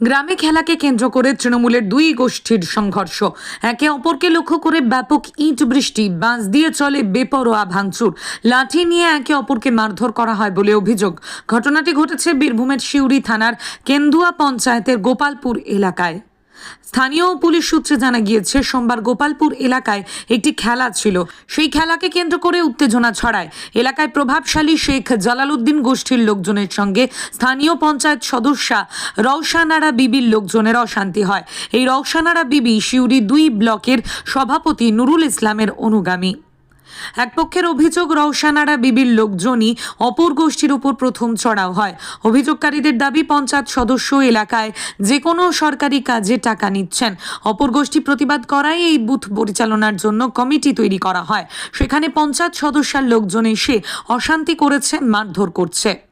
গ্রামে খেলাকে কেন্দ্র করে তৃণমূলের দুই গোষ্ঠীর সংঘর্ষ। একে অপরকে লক্ষ্য করে ব্যাপক ইট বৃষ্টি, বাঁশ দিয়ে চলে বেপরোয়া ভাঙচুর। লাঠি নিয়ে একে অপরকে মারধর করা হয় বলে অভিযোগ। ঘটনাটি ঘটেছে বীরভূমের সিউড়ি থানার কেন্দুয়া পঞ্চায়েতের গোপালপুর এলাকায়। স্থানীয় পুলিশ সূত্রে জানা গিয়েছে, সোমবার গোপালপুর এলাকায় একটি খেলা ছিল। সেই খেলাকে কেন্দ্র করে উত্তেজনা ছড়ায়। এলাকায় প্রভাবশালী শেখ জালালউদ্দিন গোষ্ঠীর লোকজনের সঙ্গে স্থানীয় পঞ্চায়েত সদস্যা রওশানারা বিবির লোকজনের অশান্তি হয়। এই রওশানারা বিবি সিউড়ি দুই ব্লকের সভাপতি নুরুল ইসলামের অনুগামী। এক পক্ষের অভিযোগ, রওশানারা বিবির লোকজনই অপর গোষ্ঠীর উপর প্রথম চড়াও হয়। অভিযোগকারীদের দাবি, পঞ্চায়েত সদস্য এলাকায় যে কোনো সরকারি কাজে টাকা নিচ্ছেন। অপর গোষ্ঠী প্রতিবাদ করায় এই বুথ পরিচালনার জন্য কমিটি তৈরি করা হয়। সেখানে পঞ্চায়েত সদস্যার লোকজন এসে অশান্তি করেছে, মারধর করছে।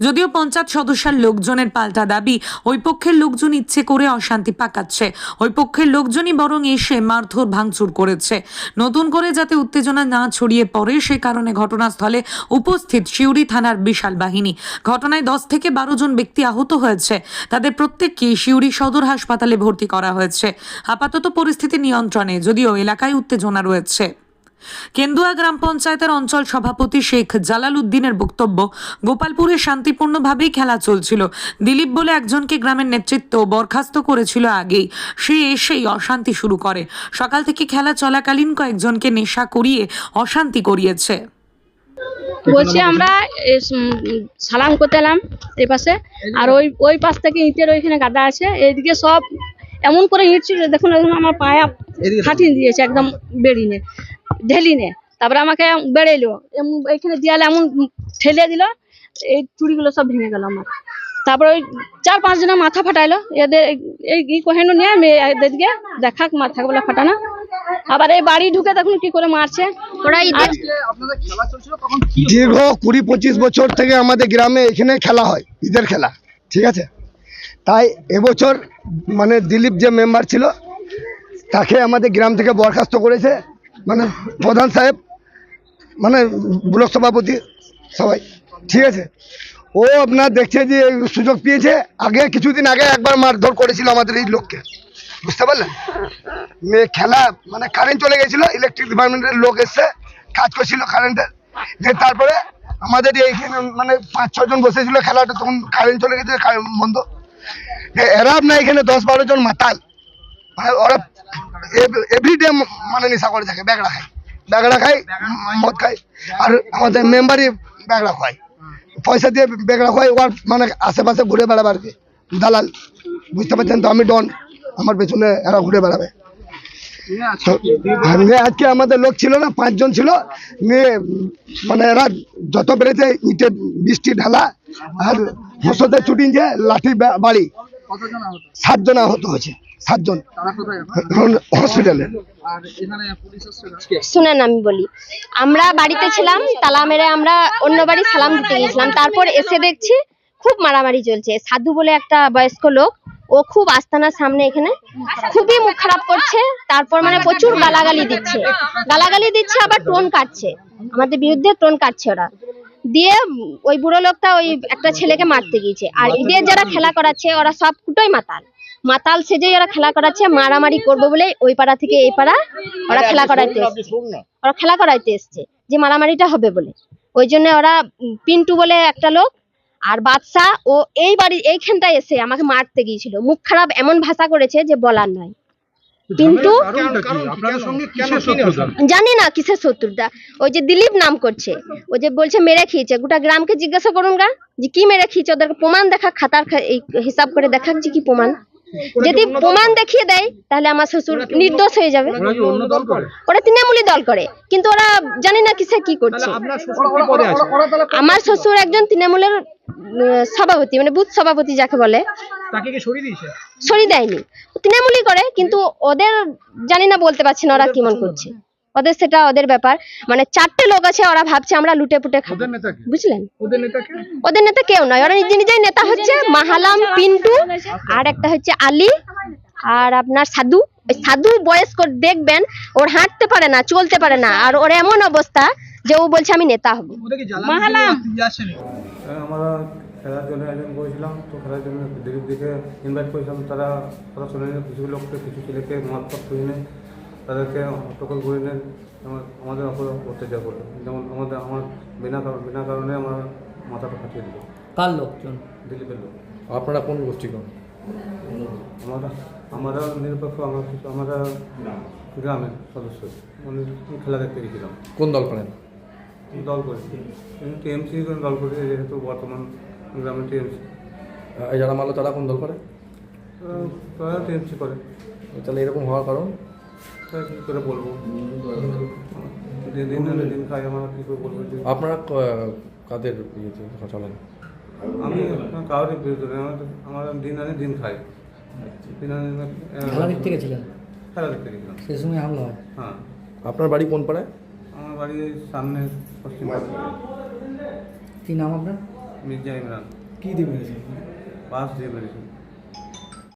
যদিও পঞ্চায়েত সদস্যের লোকজনের পাল্টা দাবি, ওই পক্ষের লোকজন ইচ্ছে করে অশান্তি পাকাচ্ছে। ওই পক্ষের লোকজনই বরং এসে মারধর, ভাঙচুর করেছে। নতুন করে যাতে উত্তেজনা না ছড়িয়ে পড়ে, সে কারণে ঘটনাস্থলে উপস্থিত সিউড়ি থানার বিশাল বাহিনী। ঘটনায় দশ থেকে বারো জন ব্যক্তি আহত হয়েছে। তাদের প্রত্যেককে সিউড়ি সদর হাসপাতালে ভর্তি করা হয়েছে। আপাতত পরিস্থিতি নিয়ন্ত্রণে, যদিও এলাকায় উত্তেজনা রয়েছে। কেন্দুয়া গ্রাম পঞ্চায়েতের অঞ্চল সভাপতি শেখ জালাল উদ্দিনের বক্তব্য গোপালপুরে শান্তিপূর্ণভাবেই খেলা চলছিল। দিলীপ বলে একজনকে গ্রামের নেতৃত্ব বরখাস্ত করেছিল আগেই। সে এসেই অশান্তি শুরু করে। সকাল থেকে খেলা চলাকালীন কয়েকজনকে নেশা করিয়ে অশান্তি করিয়েছে। বলছি আমরা সালাম করতে এলাম এই পাশে। আর ওই ওই পাশ থেকে ইটের ওইখানে গাদা আছে। এইদিকে সব এমন করে ইট ছিল দেখুন আমার পায়া ফাটিয়ে দিয়েছে একদম বেরিনে ঢেলিনে তারপরে আমাকে বেড়েলো এইখানে দেয়ালে এমন ঠেলে দিল এই চুড়িগুলো সব ভেঙে গেল আমার। তারপরে ওই চার পাঁচ জনের মাথা ফাটাইলো। এদের এই কহেনু নিয়ে আমি এদেরকে দেখাক মাথা বলে ফাটানো। আবার এই বাড়ি ঢুকে দেখুন কি করে মারছে। ওরা ঈদের দীর্ঘ কুড়ি পঁচিশ বছর থেকে আমাদের গ্রামে এখানে খেলা হয় ঈদের খেলা ঠিক আছে? তাই এবছর মানে দিলীপ যে মেম্বার ছিল তাকে আমাদের গ্রাম থেকে বরখাস্ত করেছে। মানে প্রধান সাহেব মানে ব্লক সভাপতি সবাই, ঠিক আছে? ও আপনার দেখছে যে সুযোগ পেয়েছে, আগে কিছুদিন আগে একবার মারধর করেছিল আমাদের এই লোককে। বুঝতে পারলেন? মেয়ে খেলা মানে কারেন্ট চলে গেছিল ইলেকট্রিক ডিপার্টমেন্টের লোক এসছে, কাজ করছিল কারেন্টের যে তারপরে আমাদের এইখানে মানে পাঁচ ছজন বসেছিল খেলাটা, তখন কারেন্ট চলে গেছে বন্ধ। এরা আপনার এখানে দশ বারো জন মাতাল। মানে ওরা এভরিডে মানে নেশা করে থাকে, ব্যাগড়া খায়। ব্যাগড়া খায়, মদ খায়, আর আমাদের মেম্বারই ব্যাগড়া খায় পয়সা দিয়ে বেগড়া হয় ওর মানে আশেপাশে ঘুরে বেড়াবে আর কি। দালাল, বুঝতে পারছেন তো আমি ডন, আমার পেছনে এরা ঘুরে বেড়াবে। আজকে আমাদের লোক ছিল না, পাঁচজন ছিল। নিয়ে মানে এরা যত বেড়েছে ইটের বৃষ্টি, ঢালা, আর হোসতে ছুটিছে লাঠি বাড়ি। সাতজন আহত হয়েছে সাতজন। তারা কোথায়? এখন? এখন হসপিটালে। আর এখানে পুলিশ এসছে না? শুনেন আমি বলি। আমরা বাড়িতে ছিলাম তালা মেরে আমরা অন্য বাড়ি সালাম দিতে গেছিলাম তারপর এসে দেখছি খুব মারামারি চলছে। সাধু বলে একটা বয়স্ক লোক ও খুব আস্তানার সামনে এখানে খুবই মুখ খারাপ করছে। তারপর মানে প্রচুর গালাগালি দিচ্ছে। গালাগালি দিচ্ছে আবার টোন কাটছে। আমাদের বিরুদ্ধে টোন কাটছে ওরা। দিয়ে ওই বুড়ো লোকটা ওই একটা ছেলেকে মারতে গিয়েছে। আর ঈদের যারা খেলা করাচ্ছে ওরা সব কুটোই মাতাল। মাতাল সেজেই ওরা খেলা করাচ্ছে মারামারি করব বলে ওই পাড়া থেকে এই পাড়া ওরা খেলা করাইতে এসছে। ওরা খেলা করাইতে এসছে যে মারামারিটা হবে বলে। ওই জন্য ওরা পিন্টু বলে একটা লোক আর বাদশা ও এই বাড়ি এইখানটায় এসে আমাকে মারতে গিয়েছিল। মুখ খারাপ এমন ভাষা করেছে যে বলার নয়। কিন্তু? জানি না কিসের শত্রুতা। ওই যে দিলীপ নাম করছে। ও যে বলছে মেরে খেয়েছে। গোটা গ্রামকে জিজ্ঞাসা করুন গা যে কি মেরে খেয়েছে? ওদের প্রমাণ দেখা খাতার হিসাব করে দেখাক যে কি প্রমাণ? যদি প্রমাণ দেখিয়ে দেয় তাহলে আমার শ্বশুর নির্দোষ হয়ে যাবে। ওরা তৃণমূলের দল করে? তৃণমূলী দল করে কিন্তু ওরা জানি না কিসে কি করছে। আমার শ্বশুর একজন তৃণমূলের সভাপতি মানে বুথ সভাপতি যাকে বলে। সরিয়ে সরি দেয়নি। তৃণমূলই করে কিন্তু ওদের জানি না বলতে পারছি না ওরা কেমন করছে। ওদের সেটা ওদের ব্যাপার। মানে চারটে লোক আছে ওরা ভাবছে আমরা লুটে পুটে খাব। ওদের নেতা কে? বুঝলেন? ওদের নেতা কেউ নয় ওরা নিজে নিজেই নেতা হচ্ছে মাহালাম পিন্টু আর একটা হচ্ছে আলী আর আপনার সাধু। ওই সাধু বয়স্ক দেখবেন ওর হাঁটতে পারে না চলতে পারে না আর ওর এমন অবস্থা যে ও বলছে আমি নেতা হব। দিয়ে আসেনি? আমরা খেলার জন্য আয়োজন করেছিলাম তো খেলার জন্য দিদির দিকে ইনভাইট করেছিলাম তারা কথা শুনে কিছু লোককে কিছু ছেলেকে মারপথ তুলে নেয় তাদেরকে হট্টগোল করে নেন আমাদের অপর অত্যাচার করে যেমন আমাদের আমার বিনা কারণ বিনা কারণে আমার মাথাটা ফাটিয়ে দিল। কার লোকজন? দিলীপের লোক। আপনারা কোন গোষ্ঠী কোন আমরা আমরা নিরপেক্ষ আমরা কিছু আমরা গ্রামের সদস্য। মানে খেলা দেখতে গেছিলাম। কোন দল করেন? দল করি। টিএমসি দল করি যেহেতু বর্তমান গ্রামে টিএমসি। এই যারা মারলো তারা কোন দল করে? তারা টিএমসি করে। তাহলে এরকম হওয়ার কারণ? কী করে বলব? দিন দিন দিন খাই আমরা কী করে বলব যে আপনারা ক- কাদের ইয়েতে চলেন আমি কারোর বিরুদ্ধে নই আমার আমার দিন আনে দিন খাই। দিন আনে খেলা দেখতে গেছিলেন? খেলা দেখতে গেছিলাম। সেই সময় হামলা হয়। হ্যাঁ। আপনার বাড়ি কোন পাড়ায়? আমার বাড়ির সামনে পশ্চিম কি নাম আপনার? মির্জা ইমরান। কি দিয়ে মেরেছে বাস দিয়ে বেরিয়েছি